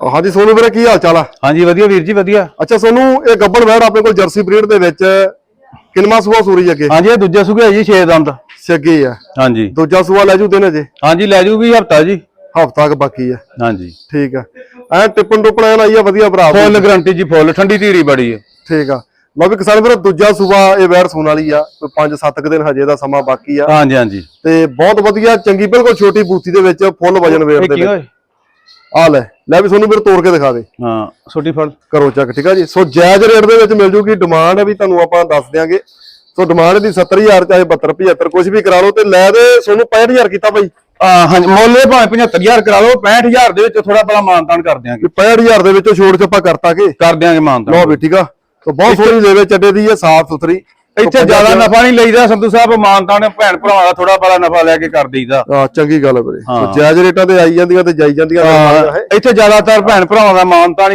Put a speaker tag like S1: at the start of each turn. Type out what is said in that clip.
S1: ਹਾਂਜੀ ਸੋਨੂ ਵੀਰੇ ਕੀ ਹਾਲ ਚਾਲ ਆ?
S2: ਹਾਂਜੀ ਵਧੀਆ ਵੀਰ ਜੀ ਵਧੀਆ।
S1: ਅੱਛਾ ਸੋਨੂ ਇਹ ਗੱਬੜ ਵੈੜ ਆਪਣੇ ਕੋਲ ਜਰਸੀ ਬਰੀਡ ਦੇ ਵਿੱਚ ਕਿੰਨਵਾਂ ਸੂਆ ਸੂਰੀ ਅੱਗੇ?
S2: ਹਾਂਜੀ ਇਹ ਦੂਜਾ ਸੁਗਾ ਜੀ 6 ਦੰਦ।
S1: ਛੱਗੀ ਆ।
S2: ਹਾਂਜੀ।
S1: ਦੂਜਾ ਸੂਆ ਲੈ ਜੂ ਦਿਨ ਅਜੇ?
S2: ਹਾਂਜੀ ਲੈ ਜੂਗੀ ਹਫਤਾ ਜੀ।
S1: ਹਫਤਾ ਕ ਬਾਕੀ ਆ।
S2: ਹਾਂਜੀ।
S1: ਠੀਕ ਆ। ਐ ਟਿੱਪਣ ਟੁੱਪਣ ਆਈ ਆ ਵਧੀਆ ਭਰਾ
S2: ਫੁੱਲ ਗਰੰਟੀ ਜੀ ਫੁੱਲ। ਠੰਡੀ ਧੀਰੀ ਬੜੀ ਹੈ
S1: ਠੀਕ ਆ। ਲਓ ਵੀ ਕਿਸਾਨ ਵੀਰ ਦੂਜਾ ਸੂਆ ਇਹ ਵੈੜ ਸੂਣ ਵਾਲੀ ਆ ਕੋਈ 5-7 ਦਿਨ ਹਜੇ ਦਾ ਸਮਾਂ ਬਾਕੀ ਆ।
S2: ਹਾਂਜੀ ਹਾਂਜੀ।
S1: ਤੇ ਬਹੁਤ ਵਧੀਆ ਚੰਗੀ ਬਿਲਕੁਲ ਛੋਟੀ ਬੂਥੀ ਦੇ ਵਿੱਚ ਫੁੱਲ ਵਜਨ
S2: ਇਹ
S1: ਦੇ
S2: ਕੀ
S1: ਵਿੱਚ ਆ ਲੈ ਲੈ ਵੀ ਤੁਹਾਨੂੰ ਵੀਰ ਤੋੜ ਕੇ ਦਿਖਾ ਦੇ।
S2: ਹਾਂ ਛੋਟੀ ਫਲ।
S1: ਕਰੋ ਚੱਕ ਠੀਕ ਆ ਜੀ? ਸੋ ਜਾਇਜ਼ ਰੇਟ ਦੇ ਵਿੱਚ ਮਿਲ ਜੂਗੀ ਡਿਮਾਂਡ ਹੈ ਵੀ ਤੁਹਾਨੂੰ ਆਪਾਂ ਦੱਸ ਦਿਆਂਗੇ। ਸੋ ਡਿਮਾਂਡ ਦੀ 70000 ਚਾਹੇ 72 75 ਕੁਝ ਵੀ ਕਰਾ ਲਓ ਤੇ ਲੈ ਦੇ ਤੁਹਾਨੂੰ 65000 ਕੀਤਾ
S2: ਆ ਹਾਂਜੀ ਮੁੱਲ ਭਾਵੇਂ 75000 ਕਰਾ ਲਓ 65000 ਦੇ ਵਿੱਚ ਥੋੜਾ ਬੜਾ ਮਾਨਤਾਨ ਕਰ ਦਿਆਂਗੇ।
S1: ਵੀ 65000 ਦੇ ਵਿੱਚੋਂ ਛੋੜ ਚ ਆਪਾਂ ਕਰਤਾ ਕਿ?
S2: ਕਰ ਦਿਆਂਗੇ ਮਾਨਤਾਨ।
S1: ਲਓ ਵੀ ਠੀਕ ਆ? ਸੋ ਬਹੁਤ ਸੋਹਣੀ ਦੇ ਵਿੱਚ ਅੱਡੇ ਦੀ ਹੈ ਸਾਫ਼ ਸੁਥਰੀ।
S2: ਇੱਥੇ ਜ਼ਿਆਦਾ ਨਫਾ ਨਹੀਂ ਲਈਦਾ ਸੰਧੂ ਸਾਹਿਬ ਮਾਨਤਾਨ ਭੈਣ ਭਰਾਵਾਂ ਦਾ ਥੋੜਾ ਬੜਾ ਨਫਾ ਲੈ ਕੇ ਕਰ ਦਈਦਾ।
S1: ਆ ਚੰਗੀ ਗੱਲ ਵੀਰੇ। ਜਾਇਜ਼ ਰੇਟਾਂ ਤੇ ਆਈ ਜਾਂਦੀਆਂ ਤੇ ਜਾਈ ਜਾਂਦੀਆਂ
S2: ਇੱਥੇ ਜ਼ਿਆਦਾਤਰ ਭੈਣ ਭਰਾਵਾਂ ਦਾ ਮਾਨਤਾਨ